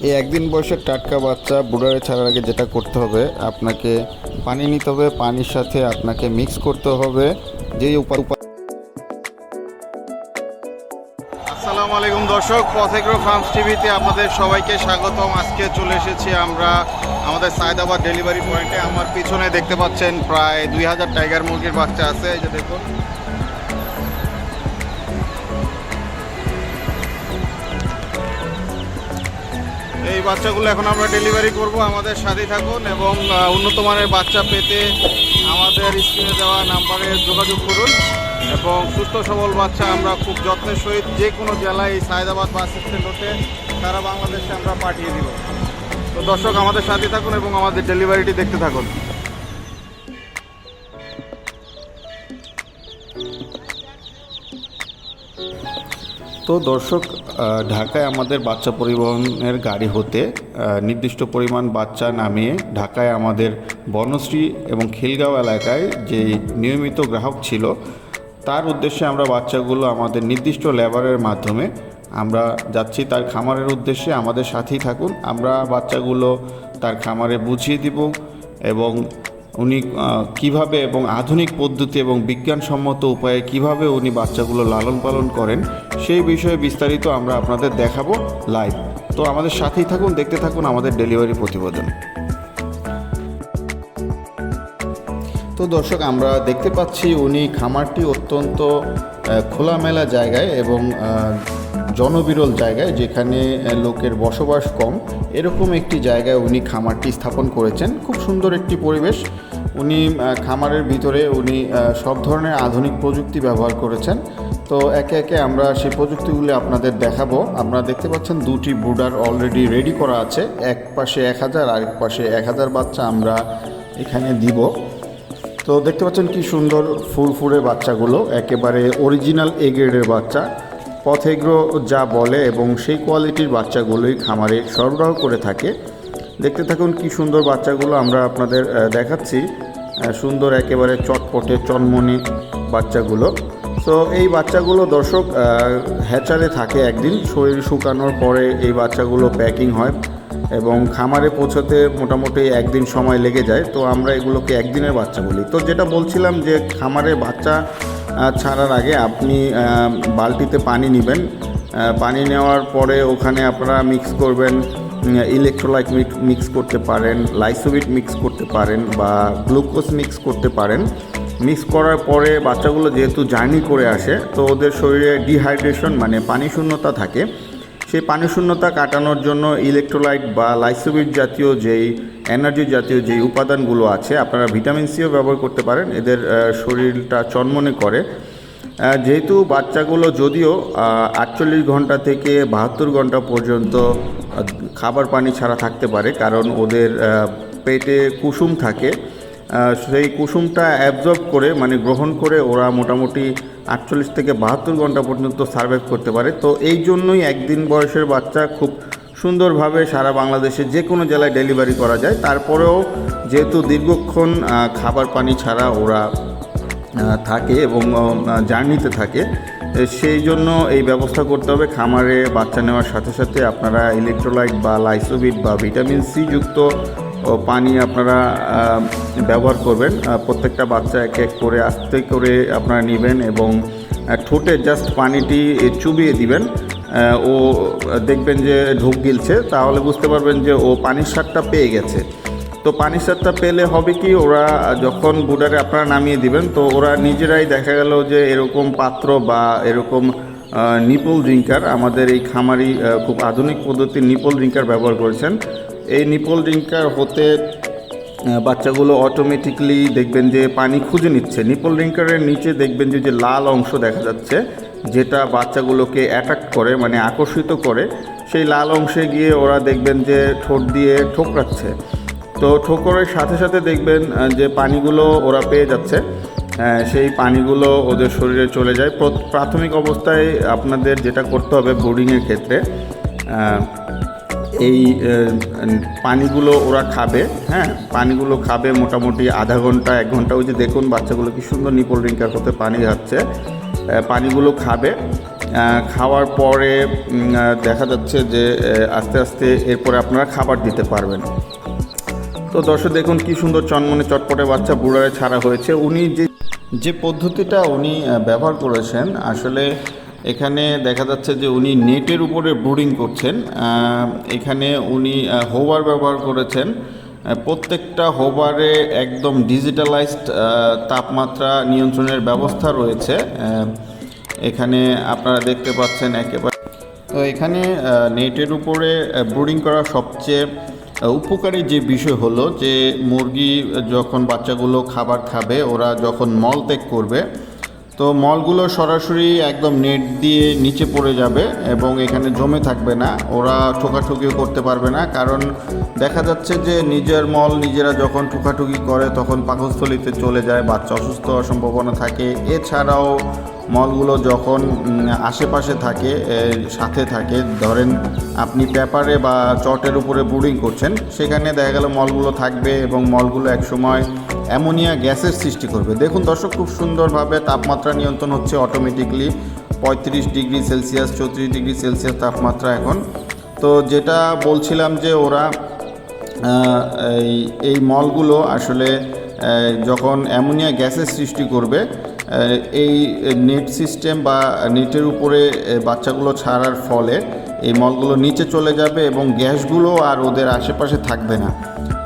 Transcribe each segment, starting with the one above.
এই একদিন বয়সের টাটকা বাচ্চা বুড়ারে ছাড়ার আগে যেটা করতে হবে, আপনাকে পানি নিতে হবে, পানির সাথে আপনাকে মিক্স করতে হবে, যেই উপা উপা- আসসালামু আলাইকুম দর্শক পথেগ্রো ফার্মস টিভিতে আপনাদের সবাইকে স্বাগতম। আজকে চলে এসেছি আমরা আমাদের সায়দাবাদ ডেলিভারি পয়েন্টে। আমার পিছনে দেখতে পাচ্ছেন প্রায় দুই হাজার টাইগার মুরগির বাচ্চা আছে, এই যে দেখুন। এই বাচ্চাগুলো এখন আমরা ডেলিভারি করব, আমাদের সাথে থাকুন এবং উন্নত মানের বাচ্চা পেতে আমাদের স্ক্রিনে দেওয়া নাম্বারে যোগাযোগ করুন এবং সুস্থ সবল বাচ্চা আমরা খুব যত্নের সহিত যে কোনো জেলায় এই সায়দাবাদ বাস স্ট্যান্ড হতে সারা বাংলাদেশে আমরা পাঠিয়ে দিব। তো দর্শক, আমাদের সাথে থাকুন এবং আমাদের ডেলিভারিটি দেখতে থাকুন। তো দর্শক ঢাকায় আমাদের বাচ্চা পরিবহনের গাড়ি হতে নির্দিষ্ট পরিমাণ বাচ্চা নামিয়ে ঢাকায় আমাদের বনশ্রী এবং খিলগাঁও এলাকায় যে নিয়মিত গ্রাহক ছিল, তার উদ্দেশ্যে আমরা বাচ্চাগুলো আমাদের নির্দিষ্ট লেবারের মাধ্যমে আমরা যাচ্ছি তার খামারের উদ্দেশ্যে। আমাদের সাথেই থাকুন, আমরা বাচ্চাগুলো তার খামারে বুঝিয়ে দিব এবং উনি কীভাবে এবং আধুনিক পদ্ধতি এবং বিজ্ঞানসম্মত উপায়ে কীভাবে উনি বাচ্চাগুলো লালন পালন করেন, সেই বিষয়ে বিস্তারিত আমরা আপনাদের দেখাবো লাইভ তো আমাদের সাথেই থাকুন, দেখতে থাকুন আমাদের ডেলিভারি প্রতিবেদন। তো দর্শক, আমরা দেখতে পাচ্ছি উনি খামারটি অত্যন্ত খোলামেলা জায়গায় এবং জনবিরল জায়গায় যেখানে লোকের বসবাস কম, এরকম একটি জায়গায় উনি খামারটি স্থাপন করেছেন। খুব সুন্দর একটি পরিবেশ। উনি খামারের ভিতরে উনি সব ধরনের আধুনিক প্রযুক্তি ব্যবহার করেছেন। তো একে একে আমরা সেই প্রযুক্তিগুলি আপনাদের দেখাবো। আপনারা দেখতে পাচ্ছেন দুটি ব্রুডার অলরেডি রেডি করা আছে। এক পাশে এক হাজার, আরেক পাশে এক হাজার বাচ্চা আমরা এখানে দিব। তো দেখতে পাচ্ছেন কি সুন্দর ফুরফুরে বাচ্চাগুলো। একেবারে অরিজিনাল এ গ্রেডের বাচ্চা। পথেগ্রো যা বলে এবং সেই কোয়ালিটির বাচ্চাগুলোই খামারে সরবরাহ করে থাকে। দেখতে থাকুন কি সুন্দর বাচ্চাগুলো আমরা আপনাদের দেখাচ্ছি। সুন্দর একেবারে চটপটে চনমনে বাচ্চাগুলো। তো এই বাচ্চাগুলো দর্শক হ্যাচারে থাকে একদিন, শরীর শুকানোর পরে এই বাচ্চাগুলো প্যাকিং হয় এবং খামারে পৌঁছতে মোটামুটি একদিন সময় লেগে যায়। তো আমরা এগুলোকে একদিনের বাচ্চা বলি। তো যেটা বলছিলাম যে খামারে বাচ্চা ছাড়ার আগে আপনি বালতিতে পানি নেবেন। পানি নেওয়ার পরে ওখানে আপনারা মিক্স করবেন ইলেকট্রোলাইট মিক্স করতে পারেন লাইসোবিট মিক্স করতে পারেন বা গ্লুকোজ মিক্স করতে পারেন। মিক্স করার পরে বাচ্চাগুলো যেহেতু জার্নি করে আসে, তো ওদের শরীরে ডিহাইড্রেশন মানে পানি শূন্যতা থাকে। সেই পানি শূন্যতা কাটানোর জন্য ইলেকট্রোলাইট বা লাইসোবিট জাতীয় যেই এনার্জি জাতীয় যেই উপাদানগুলো আছে, আপনারা ভিটামিন সিও ব্যবহার করতে পারেন, এদের শরীরটা চনমনে করে। যেহেতু বাচ্চাগুলো যদিও আটচল্লিশ ঘণ্টা থেকে বাহাত্তর ঘণ্টা পর্যন্ত খাবার পানি ছাড়া থাকতে পারে, কারণ ওদের পেটে কুসুম থাকে। সেই কুসুমটা অ্যাবজর্ব করে মানে গ্রহণ করে ওরা মোটামুটি আটচল্লিশ থেকে বাহাত্তর ঘণ্টা পর্যন্ত সার্ভাইভ করতে পারে। তো এই জন্যই একদিন বয়সের বাচ্চা খুব সুন্দরভাবে সারা বাংলাদেশে যে কোনো জেলায় ডেলিভারি করা যায়। তারপরেও যেহেতু দীর্ঘক্ষণ খাবার পানি ছাড়া ওরা থাকে এবং জার্নিতে থাকে সেই জন্য এই ব্যবস্থা করতে হবে। খামারে বাচ্চা নেওয়ার সাথে সাথে আপনারা ইলেকট্রোলাইট বা লাইসোবিট বা ভিটামিন সি যুক্ত পানি আপনারা ব্যবহার করবেন। প্রত্যেকটা বাচ্চা এক এক করে, আস্তে করে আপনারা নেবেন এবং ঠোঁটে জাস্ট পানিটি চুবিয়ে দিবেন। ও, দেখবেন যে ঢোক গিলছে, তাহলে বুঝতে পারবেন যে ও পানির স্বাদটা পেয়ে গেছে। তো পানির স্বাদটা পেলে হবে কি, ওরা যখন বুডারে আপনারা নামিয়ে দিবেন, তো ওরা নিজেরাই দেখা গেল যে এরকম পাত্র বা এরকম নিপল ড্রিঙ্কার আমাদের এই খামারি খুব আধুনিক পদ্ধতির নিপল ড্রিঙ্কার ব্যবহার করেছেন। এই নিপল ড্রিঙ্কার হতে বাচ্চাগুলো অটোমেটিকলি দেখবেন যে পানি খুঁজে নিচ্ছে। নিপল ড্রিঙ্কারের নিচে দেখবেন যে যে লাল অংশ দেখা যাচ্ছে, যেটা বাচ্চাগুলোকে অ্যাট্রাক্ট করে মানে আকর্ষিত করে। সেই লাল অংশে গিয়ে ওরা দেখবেন যে ঠোঁট দিয়ে ঠোকরাচ্ছে। তো ঠোকরের সাথে সাথে দেখবেন যে পানিগুলো ওরা পেয়ে যাচ্ছে সেই পানিগুলো ওদের শরীরে চলে যায়। প্র- প্রাথমিক অবস্থায় আপনাদের যেটা করতে হবে বোর্ডিংয়ের ক্ষেত্রে এই পানিগুলো ওরা খাবে হ্যাঁ? পানিগুলো খাবে মোটামুটি আধা ঘণ্টা, এক ঘণ্টা। ওই যে দেখুন বাচ্চাগুলো কি সুন্দর নিপল ড্রিঙ্কার হতে পানি খাচ্ছে পানিগুলো খাবে। খাওয়ার পরে দেখা যাচ্ছে যে আস্তে আস্তে এরপরে আপনারা খাবার দিতে পারবেন। তো দর্শক দেখুন কি সুন্দর চনমনে চটপটে বাচ্চা বুড়ারে ছাড়া হয়েছে। উনি যে যে পদ্ধতিটা উনি ব্যবহার করেছেন, আসলে এখানে দেখা যাচ্ছে যে উনি নেটের উপরে ব্রুডিং করছেন এখানে উনি হোবার ব্যবহার করেছেন। প্রত্যেকটা হোবারে একদম ডিজিটালাইজড তাপমাত্রা নিয়ন্ত্রণের ব্যবস্থা রয়েছে। এখানে আপনারা দেখতে পাচ্ছেন একেবারে তো এখানে নেটের উপরে ব্রুডিং করা সবচেয়ে উপকারী যে বিষয় হলো যে মুরগি যখন বাচ্চাগুলো খাবার খাবে, ওরা যখন মল ত্যাগ করবে তো মলগুলো সরাসরি একদম নেট দিয়ে নিচে পড়ে যাবে এবং এখানে জমে থাকবে না। ওরা ঠোকাঠুকিও করতে পারবে না, কারণ দেখা যাচ্ছে যে নিজের মল নিজেরা যখন ঠোকাঠুকি করে তখন পাকস্থলিতে চলে যায়, বাচ্চা অসুস্থ হওয়ার সম্ভাবনা থাকে। এছাড়াও মলগুলো যখন আশেপাশে থাকে সাথে থাকে, ধরেন আপনি পেপারে বা চটের উপরে ব্রুডিং করছেন, সেখানে দেখা গেল মলগুলো থাকবে এবং মলগুলো একসময় অ্যামোনিয়া গ্যাসের সৃষ্টি করবে। দেখুন দর্শক, খুব সুন্দরভাবে তাপমাত্রা নিয়ন্ত্রণ হচ্ছে অটোমেটিকলি পঁয়ত্রিশ ডিগ্রি সেলসিয়াস, চৌত্রিশ ডিগ্রি সেলসিয়াস তাপমাত্রা এখন। তো যেটা বলছিলাম যে ওরা এই মলগুলো আসলে যখন অ্যামোনিয়া গ্যাসের সৃষ্টি করবে এই নেট সিস্টেম বা নেটের উপরে বাচ্চাগুলো ছাড়ার ফলে এই মলগুলো নিচে চলে যাবে এবং গ্যাসগুলো আর ওদের আশেপাশে থাকবে না।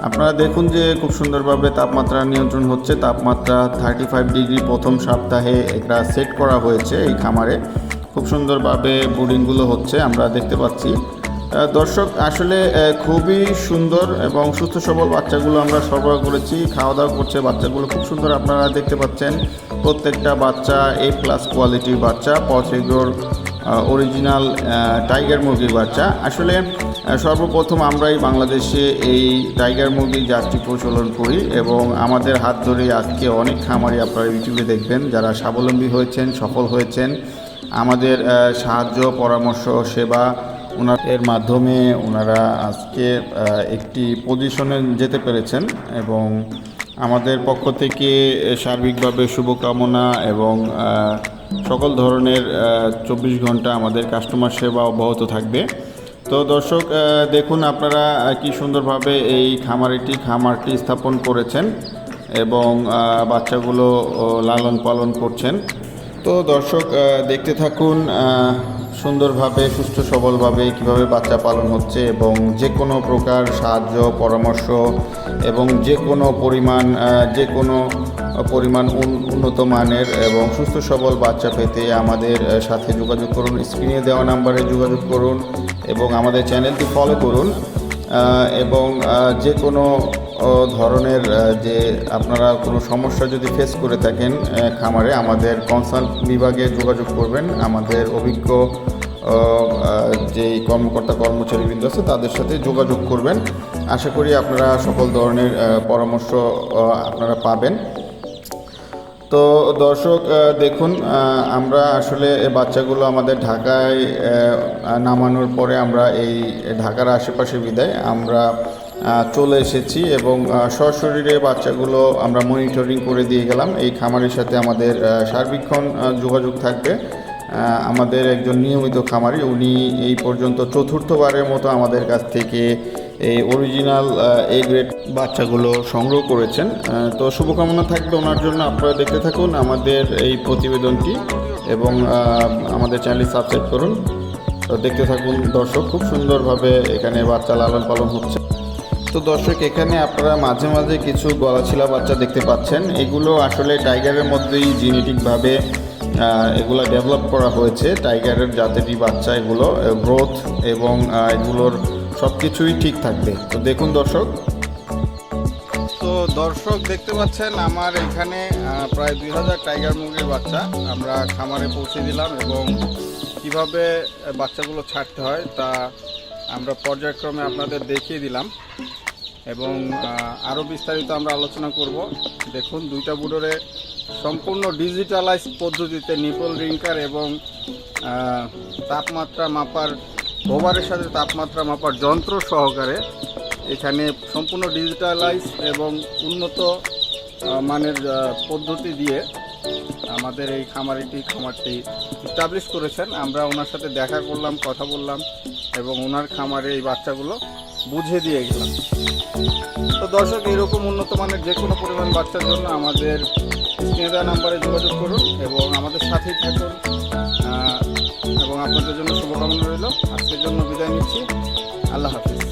আপনারা দেখুন যে খুব সুন্দরভাবে তাপমাত্রা নিয়ন্ত্রণ হচ্ছে। তাপমাত্রা থার্টি ফাইভ ডিগ্রি প্রথম সপ্তাহে এটা সেট করা হয়েছে এই খামারে। খুব সুন্দরভাবে বোর্ডিংগুলো হচ্ছে, আমরা দেখতে পাচ্ছি। দর্শক, আসলে খুবই সুন্দর এবং সুস্থ সবল বাচ্চাগুলো আমরা সরবরাহ করেছি। খাওয়া দাওয়া করছে বাচ্চাগুলো, খুব সুন্দর আপনারা দেখতে পাচ্ছেন। প্রত্যেকটা বাচ্চা এ প্লাস কোয়ালিটির বাচ্চা পথেগ্রোর অরিজিনাল টাইগার মুরগির বাচ্চা। আসলে সর্বপ্রথম আমরাই বাংলাদেশে এই টাইগার মুরগির জাতটি প্রচলন করি এবং আমাদের হাত ধরে আজকে অনেক খামারি আপনারা ইউটিউবে দেখবেন, যারা স্বাবলম্বী হয়েছেন, সফল হয়েছেন। আমাদের সাহায্য, পরামর্শ, সেবা ওনার মাধ্যমে ওনারা আজকে একটি পজিশনে যেতে পেরেছেন এবং আমাদের পক্ষ থেকে সার্বিকভাবে শুভকামনা এবং সকল ধরনের চব্বিশ ঘণ্টা আমাদের কাস্টমার সেবা অব্যাহত থাকবে। তো দর্শক দেখুন আপনারা কি সুন্দরভাবে এই খামারিটি, খামারটি স্থাপন করেছেন এবং বাচ্চাগুলো লালন পালন করছেন। তো দর্শক দেখতে থাকুন সুন্দরভাবে, সুস্থ সবলভাবে কীভাবে বাচ্চা পালন হচ্ছে এবং যে কোনো প্রকার সাহায্য, পরামর্শ এবং যে কোনো পরিমাণ যে কোনো পরিমাণ উন- উন্নত মানের এবং সুস্থ সবল বাচ্চা পেতে আমাদের সাথে যোগাযোগ করুন। স্ক্রিনে দেওয়া নাম্বারে যোগাযোগ করুন এবং আমাদের চ্যানেলটি ফলো করুন এবং যে কোনো ধরনের যে আপনারা কোনো সমস্যা যদি ফেস করে থাকেন খামারে, আমাদের কনসাল্ট বিভাগে যোগাযোগ করবেন। আমাদের অভিজ্ঞ যেই কর্মকর্তা, কর্মচারীবৃন্দ আছে, তাদের সাথে যোগাযোগ করবেন। আশা করি আপনারা সকল ধরনের পরামর্শ আপনারা পাবেন। তো দর্শক দেখুন আমরা আসলে বাচ্চাগুলো আমাদের ঢাকায় নামানোর পরে আমরা এই ঢাকার আশেপাশে বিদায়। আমরা চলে এসেছি এবং সশরীরে বাচ্চাগুলো আমরা মনিটরিং করে দিয়ে গেলাম। এই খামারের সাথে আমাদের সার্বিক্ষণ যোগাযোগ থাকবে। আমাদের একজন নিয়মিত খামারি, উনি এই পর্যন্ত চতুর্থবারের মতো আমাদের কাছ থেকে এই অরিজিনাল এ গ্রেড বাচ্চাগুলো সংগ্রহ করেছেন। তো শুভকামনা থাকবে ওনার জন্য। আপনারা দেখতে থাকুন আমাদের এই প্রতিবেদনটি এবং আমাদের চ্যানেল সাবস্ক্রাইব করুন। তো দেখতে থাকুন দর্শক, খুব সুন্দরভাবে এখানে বাচ্চা লালন পালন হচ্ছে। তো দর্শক, এখানে আপনারা মাঝে মাঝে কিছু গলাছিলা বাচ্চা দেখতে পাচ্ছেন। এগুলো আসলে টাইগারের মধ্যেই জেনেটিকভাবে এগুলো ডেভেলপ করা হয়েছে। টাইগারের জাতেরই বাচ্চা এগুলো গ্রোথ এবং এগুলোর সব কিছুই ঠিক থাকবে। তো দেখুন দর্শক। তো দর্শক, দেখতে পাচ্ছেন আমার এখানে প্রায় দুই হাজার টাইগার মুরগির বাচ্চা আমরা খামারে পৌঁছে দিলাম এবং কীভাবে বাচ্চাগুলো ছাড়তে হয় তা আমরা পর্যায়ক্রমে আপনাদের দেখিয়ে দিলাম। এবং আরও বিস্তারিত আমরা আলোচনা করব। দেখুন, দুইটা বুডোরে সম্পূর্ণ ডিজিটালাইজ পদ্ধতিতে নিপল রিঙ্কার এবং তাপমাত্রা মাপার ওভারের সাথে তাপমাত্রা মাপার যন্ত্র সহকারে এখানে সম্পূর্ণ ডিজিটালাইজ এবং উন্নত মানের পদ্ধতি দিয়ে আমাদের এই খামারিটি, খামারটি স্টাবলিশ করেছেন। আমরা ওনার সাথে দেখা করলাম, কথা বললাম এবং ওনার খামারে এই বাচ্চাগুলো বুঝিয়ে দিয়ে গেলাম। তো দর্শক, এরকম উন্নত মানের যে কোনো পরিমাণ বাচ্চার জন্য আমাদের স্ক্রিনে নাম্বারে যোগাযোগ করুন এবং আমাদের সাথেই থাকুন। এবং আপনাদের জন্য শুভকামনা রইল। আজকের জন্য বিদায় নিচ্ছি। আল্লাহ হাফিজ।